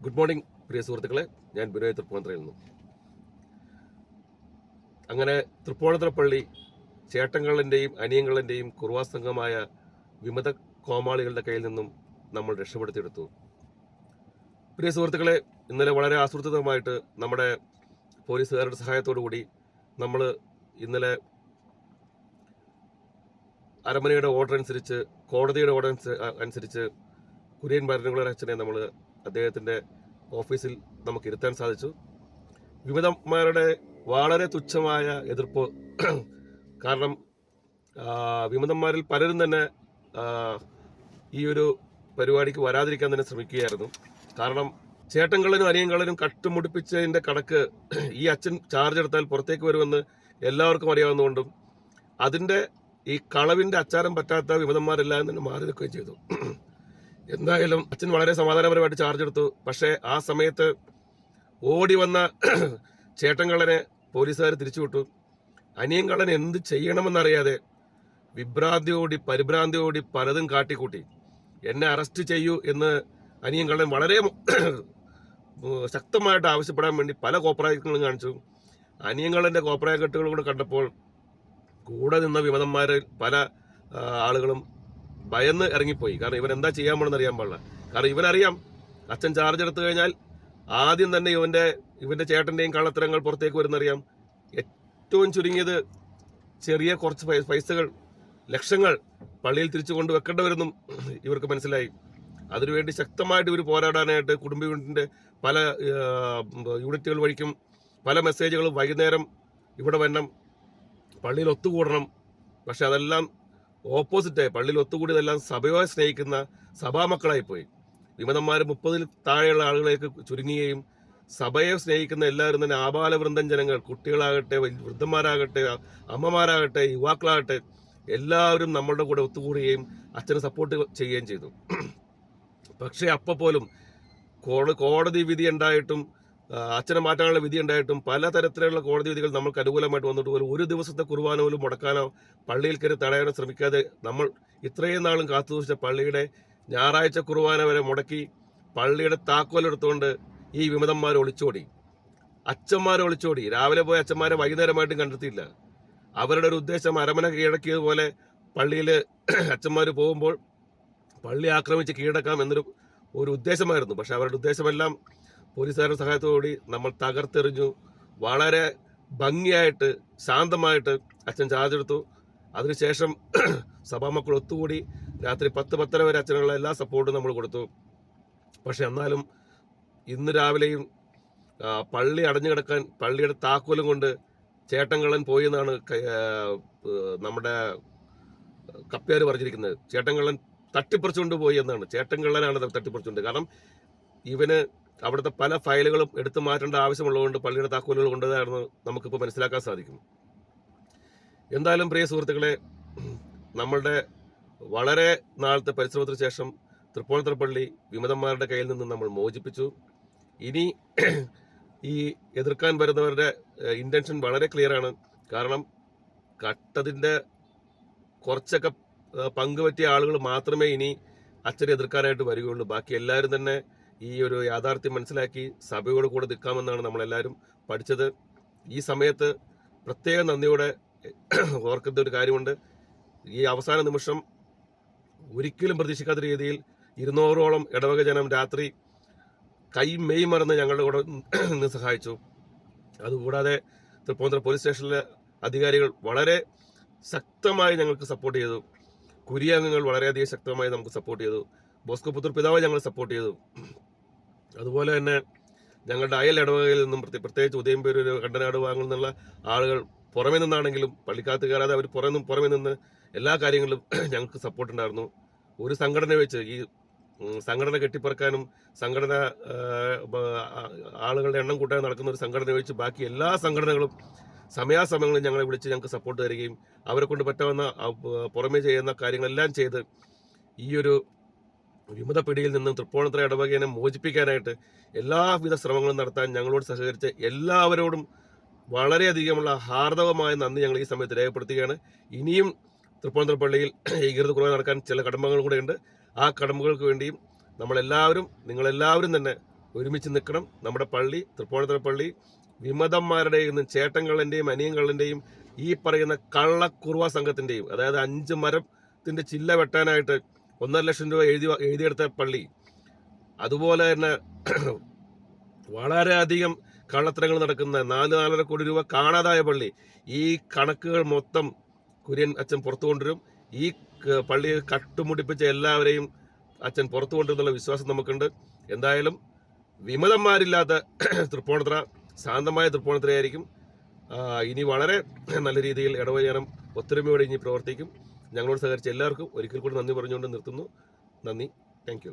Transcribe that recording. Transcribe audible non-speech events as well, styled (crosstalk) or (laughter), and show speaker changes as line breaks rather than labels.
Good morning പ്രിയ സുഹൃത്തുക്കളെ. ഞാൻ ബിനോയ് തൃപ്പൂണിത്തറയിൽ നിന്നും. അങ്ങനെ തൃപ്പൂണിത്തറ പള്ളി ചേട്ടങ്ങളിന്റെയും അനിയങ്ങളിന്റെയും കുറുവാ സംഘമായ വിമത കോമാളികളുടെ കയ്യിൽ നിന്നും നമ്മൾ രക്ഷപ്പെടുത്തിയെടുത്തു. പ്രിയ സുഹൃത്തുക്കളെ ഇന്നലെ വളരെ ആസൂത്രിതമായിട്ട് നമ്മുടെ പോലീസുകാരുടെ സഹായത്തോടു കൂടി നമ്മൾ ഇന്നലെ അരമനയുടെ ഓർഡർ അനുസരിച്ച് കോടതിയുടെ ഓർഡർ അനുസരിച്ച് കുര്യൻ ഭരണകുളർ അച്ഛനെ നമ്മൾ അദ്ദേഹത്തിന്റെ ഓഫീസിൽ നമുക്ക് ഇരുത്താൻ സാധിച്ചു. വിമതന്മാരുടെ വളരെ തുച്ഛമായ എതിർപ്പ്. (clears throat) കാരണം വിമതന്മാരിൽ പലരും തന്നെ ഈ ഒരു പരിപാടിക്ക് വരാതിരിക്കാൻ തന്നെ ശ്രമിക്കുകയായിരുന്നു. കാരണം ചേട്ടങ്ങളിലും അനിയങ്ങളിലും കട്ടുമുടിപ്പിച്ചതിന്റെ കണക്ക് (clears throat) ഈ അച്ഛൻ ചാർജ് എടുത്താൽ പുറത്തേക്ക് വരുമെന്ന് എല്ലാവർക്കും അറിയാവുന്നതുകൊണ്ടും അതിന്റെ ഈ കളവിന്റെ അച്ചാരം പറ്റാത്ത വിമതന്മാരെല്ലാം തന്നെ മാറി നിൽക്കുകയും ചെയ്തു. (clears throat) എന്തായാലും അച്ഛൻ വളരെ സമാധാനപരമായിട്ട് ചാർജ് എടുത്തു. പക്ഷേ ആ സമയത്ത് ഓടി വന്ന (clears throat) ചേട്ടൻകള്ളനെ പോലീസുകാർ തിരിച്ചുവിട്ടു. അനിയൻകള്ളൻ എന്ത് ചെയ്യണമെന്നറിയാതെ വിഭ്രാന്തിയോടി പരിഭ്രാന്തിയോടി പലതും കാട്ടിക്കൂട്ടി. എന്നെ അറസ്റ്റ് ചെയ്യൂ എന്ന് അനിയൻകള്ളൻ വളരെ ശക്തമായിട്ട് ആവശ്യപ്പെടാൻ വേണ്ടി പല കോപ്രായങ്ങളും കാണിച്ചു. അനിയൻകള്ളന്റെ കോപ്രായക്കെട്ടുകളും കൂടെ കണ്ടപ്പോൾ കൂടെ നിന്ന വിമതന്മാരിൽ പല ആളുകളും ഭയന്ന് ഇറങ്ങിപ്പോയി. കാരണം ഇവൻ എന്താ ചെയ്യാൻ പോണെന്ന് അറിയാൻ പാടില്ല. കാരണം ഇവനറിയാം അച്ഛൻ ചാർജ് എടുത്തു കഴിഞ്ഞാൽ ആദ്യം തന്നെ ഇവന്റെ ഇവന്റെ ചേട്ടന്റെയും കള്ളത്തരങ്ങൾ പുറത്തേക്ക് വരുന്നറിയാം. ഏറ്റവും ചുരുങ്ങിയത് ചെറിയ കുറച്ച് പൈസകൾ ലക്ഷങ്ങൾ പള്ളിയിൽ തിരിച്ചു കൊണ്ട് വെക്കേണ്ടവരെന്നും ഇവർക്ക് മനസ്സിലായി. അതിനുവേണ്ടി ശക്തമായിട്ട് ഇവർ പോരാടാനായിട്ട് കുടുംബ യൂണിറ്റിന്റെ പല യൂണിറ്റുകൾ വഴിക്കും പല മെസ്സേജുകളും വൈകുന്നേരം ഇവിടെ വരണം പള്ളിയിൽ ഒത്തുകൂടണം. പക്ഷെ അതെല്ലാം ഓപ്പോസിറ്റായി പള്ളിയിൽ ഒത്തുകൂടിയതെല്ലാം സഭയെ സ്നേഹിക്കുന്ന സഭാമക്കളായി പോയി വിമതന്മാർ മുപ്പതിൽ താഴെയുള്ള ആളുകളേക്ക് ചുരുങ്ങുകയും സഭയെ സ്നേഹിക്കുന്ന എല്ലാവരും തന്നെ ആബാലവൃന്ദം ജനങ്ങൾ കുട്ടികളാകട്ടെ വൃദ്ധന്മാരാകട്ടെ അമ്മമാരാകട്ടെ യുവാക്കളാകട്ടെ എല്ലാവരും നമ്മളുടെ കൂടെ ഒത്തുകൂടുകയും അച്ഛനെ സപ്പോർട്ട് ചെയ്യുകയും ചെയ്തു. പക്ഷേ അപ്പോൾ പോലും കോട- കോടതി വിധി ഉണ്ടായിട്ടും അച്ഛനെ മാറ്റാനുള്ള വിധി ഉണ്ടായിട്ടും പല തരത്തിലുള്ള കോടതി വിധികൾ നമ്മൾക്ക് അനുകൂലമായിട്ട് വന്നിട്ട് പോലും ഒരു ദിവസത്തെ കുർബാന പോലും മുടക്കാനോ പള്ളിയിൽ കയറി തടയാനോ ശ്രമിക്കാതെ നമ്മൾ ഇത്രയും നാളും കാത്തുസൂക്ഷിച്ച പള്ളിയുടെ ഞായറാഴ്ച കുർബാന വരെ മുടക്കി പള്ളിയുടെ താക്കോലെടുത്തുകൊണ്ട് ഈ വിമതന്മാർ ഒളിച്ചോടി. അച്ഛന്മാർ ഒളിച്ചോടി. രാവിലെ പോയ അച്ഛന്മാരെ വൈകുന്നേരമായിട്ടും കണ്ടെത്തിയില്ല. അവരുടെ ഒരു ഉദ്ദേശം അരമന കീഴടക്കിയതുപോലെ പള്ളിയിൽ (clears throat) അച്ഛന്മാർ പോകുമ്പോൾ പള്ളി ആക്രമിച്ച് കീഴടക്കാം എന്നൊരു ഒരു ഉദ്ദേശമായിരുന്നു. പക്ഷെ അവരുടെ ഉദ്ദേശമെല്ലാം പോലീസുകാരുടെ സഹായത്തോടുകൂടി നമ്മൾ തകർത്തെറിഞ്ഞു. വളരെ ഭംഗിയായിട്ട് ശാന്തമായിട്ട് അച്ഛൻ ചാർജ് എടുത്തു. അതിനുശേഷം (clears throat) സഭാമക്കൾ ഒത്തുകൂടി രാത്രി പത്ത് പത്തര വരെ അച്ഛനുള്ള എല്ലാ സപ്പോർട്ടും നമ്മൾ കൊടുത്തു. പക്ഷെ എന്നാലും ഇന്ന് രാവിലെയും പള്ളി അടഞ്ഞു കിടക്കാൻ പള്ളിയുടെ താക്കോലും കൊണ്ട് ചേട്ടൻകളൻ പോയി എന്നാണ് നമ്മുടെ കപ്പ്യാർ പറഞ്ഞിരിക്കുന്നത്. ചേട്ടൻകള്ളൻ തട്ടിപ്പറിച്ചുകൊണ്ട് പോയി എന്നാണ്. ചേട്ടൻകള്ളനാണ് അത് തട്ടിപ്പറിച്ചുകൊണ്ട്. കാരണം ഇവന് അവിടുത്തെ പല ഫയലുകളും എടുത്തു മാറ്റേണ്ട ആവശ്യമുള്ളതുകൊണ്ട് പള്ളിയുടെ താക്കോലുകൾ കൊണ്ടതാണെന്ന് നമുക്കിപ്പോൾ മനസ്സിലാക്കാൻ സാധിക്കും. എന്തായാലും പ്രിയ സുഹൃത്തുക്കളെ നമ്മളുടെ വളരെ നാളത്തെ പരിശ്രമത്തിന് ശേഷം തൃപ്പൂണിത്തറ പള്ളി വിമതന്മാരുടെ കയ്യിൽ നിന്ന് നമ്മൾ മോചിപ്പിച്ചു. ഇനി ഈ എതിർക്കാൻ വരുന്നവരുടെ ഇന്റൻഷൻ വളരെ ക്ലിയർ ആണ്. കാരണം കട്ടതിന്റെ കുറച്ചൊക്കെ പങ്കുപറ്റിയ ആളുകൾ മാത്രമേ ഇനി അച്ഛനെ എതിർക്കാനായിട്ട് വരികയുള്ളൂ. ബാക്കി എല്ലാവരും തന്നെ ഈ ഒരു യാഥാർത്ഥ്യം മനസ്സിലാക്കി സഭയോട് കൂടെ നിൽക്കാമെന്നാണ് നമ്മളെല്ലാവരും പഠിച്ചത്. ഈ സമയത്ത് പ്രത്യേക നന്ദിയോടെ ഓർക്കുന്ന ഒരു കാര്യമുണ്ട്. ഈ അവസാന നിമിഷം ഒരിക്കലും പ്രതീക്ഷിക്കാത്ത രീതിയിൽ ഇരുന്നൂറോളം ഇടവക ജനം രാത്രി കൈ മെയ് മറന്ന് ഞങ്ങളുടെ കൂടെ നിന്ന് സഹായിച്ചു. അതുകൂടാതെ തൃപ്പൂണിത്തുറ പോലീസ് സ്റ്റേഷനിലെ അധികാരികൾ വളരെ ശക്തമായി ഞങ്ങൾക്ക് സപ്പോർട്ട് ചെയ്തു. കുരിയ അംഗങ്ങൾ വളരെയധികം ശക്തമായി നമുക്ക് സപ്പോർട്ട് ചെയ്തു. ബോസ്കോ പുത്തൂർ പിതാവ് ഞങ്ങൾ സപ്പോർട്ട് ചെയ്തു. അതുപോലെ തന്നെ ഞങ്ങളുടെ അയൽ ഇടവകയിൽ നിന്നും പ്രത്യേക- പ്രത്യേകിച്ച് ഉദയംപേരൂർ കണ്ടനാട് വാങ്ങുന്നുള്ള ആളുകൾ പുറമെ നിന്നാണെങ്കിലും പള്ളിക്കാത്ത് കയറാതെ അവർ പുറമെ പുറമെ നിന്ന് എല്ലാ കാര്യങ്ങളിലും (clears throat) ഞങ്ങൾക്ക് സപ്പോർട്ടുണ്ടായിരുന്നു ഒരു സംഘടന വെച്ച് ഈ സംഘടന കെട്ടിപ്പറക്കാനും സംഘടന ആളുകളുടെ എണ്ണം കൂട്ടാൻ നടക്കുന്ന ഒരു സംഘടന വെച്ച് ബാക്കി എല്ലാ സംഘടനകളും സമയാസമയങ്ങളിൽ ഞങ്ങളെ വിളിച്ച് ഞങ്ങൾക്ക് സപ്പോർട്ട് തരികയും അവരെ കൊണ്ട് പറ്റാവുന്ന പുറമേ ചെയ്യുന്ന കാര്യങ്ങളെല്ലാം ചെയ്ത് ഈ ഒരു വിമത പിടിയിൽ നിന്നും തൃപ്പൂണിത്തുറ ഇടവകയെ മോചിപ്പിക്കാനായിട്ട് എല്ലാവിധ ശ്രമങ്ങളും നടത്താൻ ഞങ്ങളോട് സഹകരിച്ച എല്ലാവരോടും വളരെയധികമുള്ള ഹാർദവമായ നന്ദി ഞങ്ങൾ ഈ സമയത്ത് രേഖപ്പെടുത്തുകയാണ്. ഇനിയും തൃപ്പൂണിത്തുറ പള്ളിയിൽ (clears throat) ഏകീകൃത കുറവ് നടക്കാൻ ചില കടമ്പകൾ കൂടെ ഉണ്ട്. ആ കടമ്പകൾക്ക് വേണ്ടിയും നമ്മളെല്ലാവരും നിങ്ങളെല്ലാവരും തന്നെ ഒരുമിച്ച് നിൽക്കണം. നമ്മുടെ പള്ളി തൃപ്പൂണിത്തുറ പള്ളി വിമതന്മാരുടെയും ചേട്ടങ്ങളുടെയും അനിയങ്ങളുടെയും ഈ പറയുന്ന കള്ളക്കുറുവ സംഘത്തിന്റെയും അതായത് അഞ്ച് മരത്തിന്റെ ചില്ല വെട്ടാനായിട്ട് ഒന്നര ലക്ഷം രൂപ എഴുതി എഴുതിയെടുത്ത പള്ളി. അതുപോലെ തന്നെ (clears throat) വളരെയധികം കള്ളത്തരങ്ങൾ നടക്കുന്ന നാല് നാലര കോടി രൂപ കാണാതായ പള്ളി. ഈ കണക്കുകൾ മൊത്തം കുര്യൻ അച്ഛൻ പുറത്തു കൊണ്ടുവരും. ഈ പള്ളി പള്ളിയെ കട്ടുമുടിപ്പിച്ച എല്ലാവരെയും അച്ഛൻ പുറത്തു കൊണ്ടുവരുന്നുള്ള വിശ്വാസം നമുക്കുണ്ട്. എന്തായാലും വിമതന്മാരില്ലാത്ത (clears throat) തൃപ്പൂണിത്തുറ ശാന്തമായ തൃപ്പൂണിത്തുറയായിരിക്കും. ഇനി വളരെ (clears throat) നല്ല രീതിയിൽ ഇടവചനം ഒത്തൊരുമയോടെ ഇനി പ്രവർത്തിക്കും. ഞങ്ങളോട് സഹകരിച്ച എല്ലാവർക്കും ഒരിക്കൽ കൂടി നന്ദി പറഞ്ഞുകൊണ്ട് നിർത്തുന്നു. നന്ദി. താങ്ക്